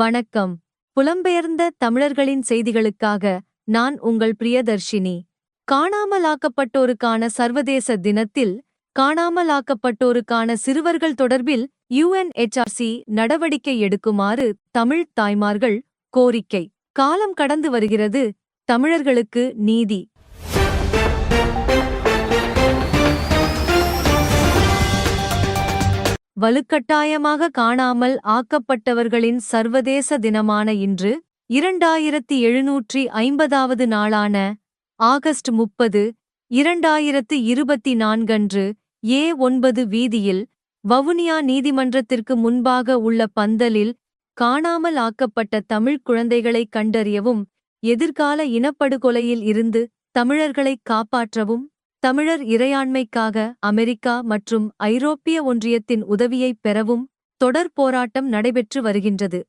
வணக்கம். புலம்பெயர்ந்த தமிழர்களின் செய்திகளுக்காக நான் உங்கள் பிரியதர்ஷினி. காணாமலாக்கப்பட்டோருக்கான சர்வதேச தினத்தில் காணாமலாக்கப்பட்டோருக்கான சிறுவர்கள் தொடர்பில் யுஎன்எச்ஆர்சி நடவடிக்கை எடுக்குமாறு தமிழ் தாய்மார்கள் கோரிக்கை. காலம் கடந்து வருகிறது. தமிழர்களுக்கு நீதி. வலுக்கட்டாயமாக காணாமல் ஆக்கப்பட்டவர்களின் சர்வதேச தினமான இன்று இரண்டாயிரத்தி எழுநூற்றி ஐம்பதாவது நாளான ஆகஸ்ட் முப்பது இரண்டாயிரத்து இருபத்தி நான்கன்று ஏ ஒன்பது வீதியில் வவுனியா நீதிமன்றத்திற்கு முன்பாக உள்ள பந்தலில் காணாமல் ஆக்கப்பட்ட தமிழ் குழந்தைகளைக் கண்டறியவும் எதிர்கால இனப்படுகொலையில் இருந்து தமிழர்களைக் காப்பாற்றவும் தமிழர் இறையாண்மைக்காக அமெரிக்கா மற்றும் ஐரோப்பிய ஒன்றியத்தின் உதவியைப் பெறவும் தொடர் போராட்டம் நடைபெற்று வருகின்றது.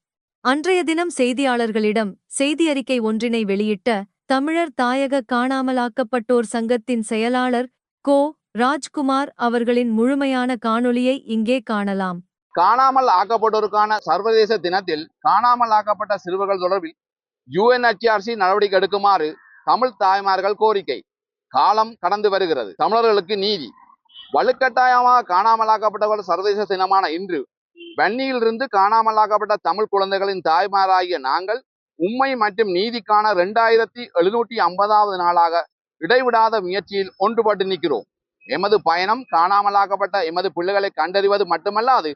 அன்றைய தினம் செய்தியாளர்களிடம் செய்தியறிக்கை ஒன்றினை வெளியிட்ட தமிழர் தாயக காணாமலாக்கப்பட்டோர் சங்கத்தின் செயலாளர் கோ. ராஜ்குமார் அவர்களின் முழுமையான காணொலியை இங்கே காணலாம். காணாமல் ஆக்கப்பட்டோருக்கான சர்வதேச தினத்தில் காணாமல் ஆக்கப்பட்ட சிறுவர்கள் தொடர்பில் யுஎன்ஹெச்ஆர்சி நடவடிக்கை எடுக்குமாறு தமிழ் தாய்மார்கள் கோரிக்கை. காலம் கடந்து வருகிறது. தமிழர்களுக்கு நீதி. வலுக்கட்டாயமாக காணாமலாக்கப்பட்டவர்கள் சர்வதேச தினமான இன்று. வன்னியிலிருந்து காணாமலாக்கப்பட்ட தமிழ் குழந்தைகளின் தாய்மாராகிய நாங்கள் உண்மை மற்றும் நீதிக்கான இரண்டாயிரத்தி எழுநூற்றி ஐம்பதாவது நாளாக இடைவிடாத முயற்சியில் ஒன்றுபட்டு நிற்கிறோம். எமது பயணம் காணாமலாக்கப்பட்ட எமது பிள்ளைகளை கண்டறிவது மட்டுமல்லாது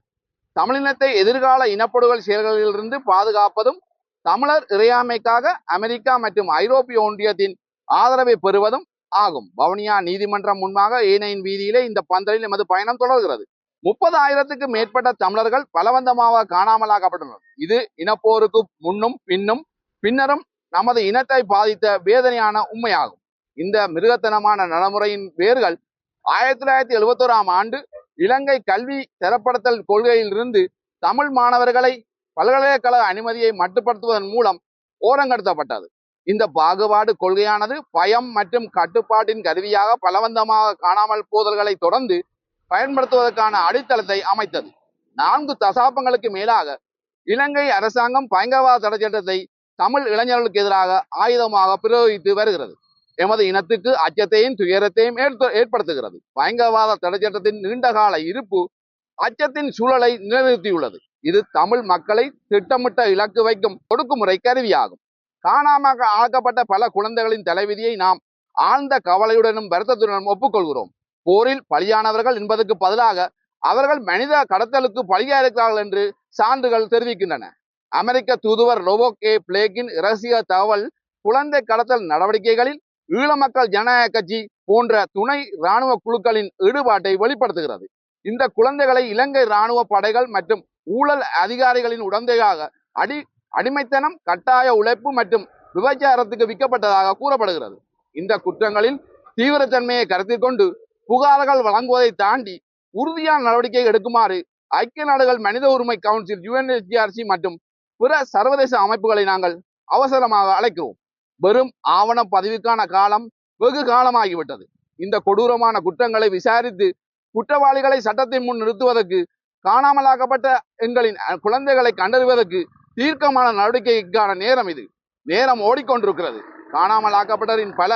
தமிழினத்தை எதிர்கால இனப்படுகொல் செயல்களிலிருந்து பாதுகாப்பதும் தமிழர் இறையாமைக்காக அமெரிக்கா மற்றும் ஐரோப்பிய ஒன்றியத்தின் ஆதரவை பெறுவதும் ஆகும். வவுனியா நீதிமன்றம் முன்பாக ஏனையின் வீதியிலே இந்த பந்தலில் எமது பயணம் தொடர்கிறது. முப்பது ஆயிரத்துக்கு மேற்பட்ட தமிழர்கள் பலவந்தமாக காணாமலாக்கப்பட்டனர் இது இனப்போருக்கு முன்னும் பின்னும் பின்னரும் நமது இனத்தை பாதித்த வேதனையான உண்மையாகும். இந்த மிருகத்தனமான நடைமுறையின் வேர்கள் ஆயிரத்தி தொள்ளாயிரத்தி எழுபத்தோராம் ஆண்டு இலங்கை கல்வி தரப்படுத்தல் கொள்கையிலிருந்து தமிழ் மாணவர்களை பல்கலைக்கழக அனுமதியை மட்டுப்படுத்துவதன் மூலம் ஓரங்கடுத்தப்பட்டது. இந்த பாகுபாடு கொள்கையானது பயம் மற்றும் கட்டுப்பாட்டின் கருவியாக பலவந்தமாக காணாமல் போதல்களை தொடர்ந்து பயன்படுத்துவதற்கான அடித்தளத்தை அமைத்தது. நான்கு தசாப்தங்களுக்கு மேலாக இலங்கை அரசாங்கம் பயங்கரவாத தடை சட்டத்தை தமிழ் இளைஞர்களுக்கு எதிராக ஆயுதமாக பிரயோகித்து வருகிறது. எமது இனத்துக்கு அச்சத்தையும் துயரத்தையும் ஏற்ப- ஏற்படுத்துகிறது. பயங்கரவாத தடை சட்டத்தின் நீண்டகால இருப்பு அச்சத்தின் சூழலை நிலைநிறுத்தியுள்ளது. இது தமிழ் மக்களை திட்டமிட்ட இலக்கு வைக்கும் ஒடுக்குமுறை கருவியாகும். காணாமாக ஆக்கப்பட்ட பல குழந்தைகளின் தலைவிதியை நாம் ஆழ்ந்த கவலையுடனும் வருத்தத்துடனும் ஒப்புக்கொள்கிறோம். போரில் பலியானவர்கள் என்பதற்கு பதிலாக அவர்கள் மனித கடத்தலுக்கு பலியாயிருக்கிறார்கள் என்று சான்றுகள் தெரிவிக்கின்றன. அமெரிக்க தூதுவர் ரோபோக் ஏ பிளேக்கின் இரகசிய தகவல் குழந்தை கடத்தல் நடவடிக்கைகளில் ஈழ மக்கள் ஜனநாயக கட்சி போன்ற துணை இராணுவ குழுக்களின் ஈடுபாட்டை வெளிப்படுத்துகிறது. இந்த குழந்தைகளை இலங்கை இராணுவ படைகள் மற்றும் ஊழல் அதிகாரிகளின் உடந்தையாக அடி அடிமைத்தனம் கட்டாய உழைப்பு மற்றும் விபச்சாரத்துக்கு விற்கப்பட்டதாக கூறப்படுகிறது. இந்த குற்றங்களின் தீவிரத்தன்மையை கருத்தில் கொண்டு புகார்கள் வழங்குவதை தாண்டி உறுதியான நடவடிக்கை எடுக்குமாறு ஐக்கிய நாடுகள் மனித உரிமை கவுன்சில் யுஎன்ஹெச்ஆர்சி மற்றும் பிற சர்வதேச அமைப்புகளை நாங்கள் அவசரமாக அழைக்கிறோம். வெறும் ஆவண பதிவுக்கான காலம் வெகு காலமாகிவிட்டது. இந்த கொடூரமான குற்றங்களை விசாரித்து குற்றவாளிகளை சட்டத்தின் முன் நிறுத்துவதற்கு காணாமலாக்கப்பட்ட எங்களின் குழந்தைகளை கண்டறிவதற்கு தீர்க்கமான நடவடிக்கைக்கான நேரம் இது. நேரம் ஓடிக்கொண்டிருக்கிறது. காணாமல் ஆக்கப்பட்டவரின் பல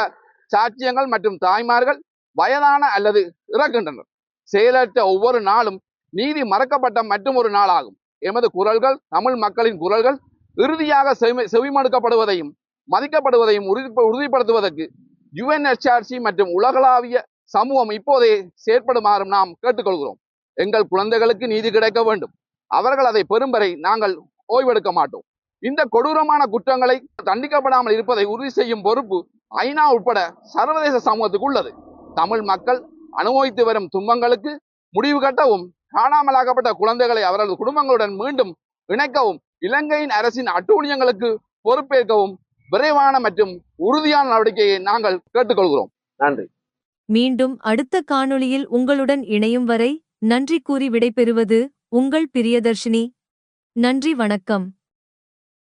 சாட்சியங்கள் மற்றும் தாய்மார்கள் வயதான அல்லது இறக்கின்றனர். செயலற்ற ஒவ்வொரு நாளும் நீதி மறக்கப்பட்ட மற்றும் ஒரு நாளாகும். எமது குரல்கள் தமிழ் மக்களின் குரல்கள் இறுதியாக செவி செவிமடுக்கப்படுவதையும் மதிக்கப்படுவதையும் உறுதி உறுதிப்படுத்துவதற்கு யுஎன்எச்ஆர்சி மற்றும் உலகளாவிய சமூகம் இப்போதே செயற்படுமாறும் நாம் கேட்டுக்கொள்கிறோம். எங்கள் குழந்தைகளுக்கு நீதி கிடைக்க வேண்டும். அவர்கள் அதை பெறும் வரை நாங்கள் ஓய்வெடுக்க மாட்டோம். இந்த கொடூரமான குற்றங்களை தண்டிக்கப்படாமல் இருப்பதை உறுதி செய்யும் பொறுப்பு ஐநா உட்பட சர்வதேச சமூகத்துக்கு உள்ளது. தமிழ் மக்கள் அனுபவித்து வரும் துன்பங்களுக்கு முடிவு கட்டவும் காணாமலாக்கப்பட்ட குழந்தைகளை அவரது குடும்பங்களுடன் மீண்டும் இணைக்கவும் இலங்கையின் அரசின் அட்டூழியங்களுக்கு பொறுப்பேற்கவும் விரைவான மற்றும் உறுதியான நடவடிக்கையை நாங்கள் கேட்டுக்கொள்கிறோம். நன்றி. மீண்டும் அடுத்த காணொளியில் உங்களுடன் இணையும் வரை நன்றி கூறி விடைபெறுவது உங்கள் பிரியதர்ஷினி. நன்றி வணக்கம்.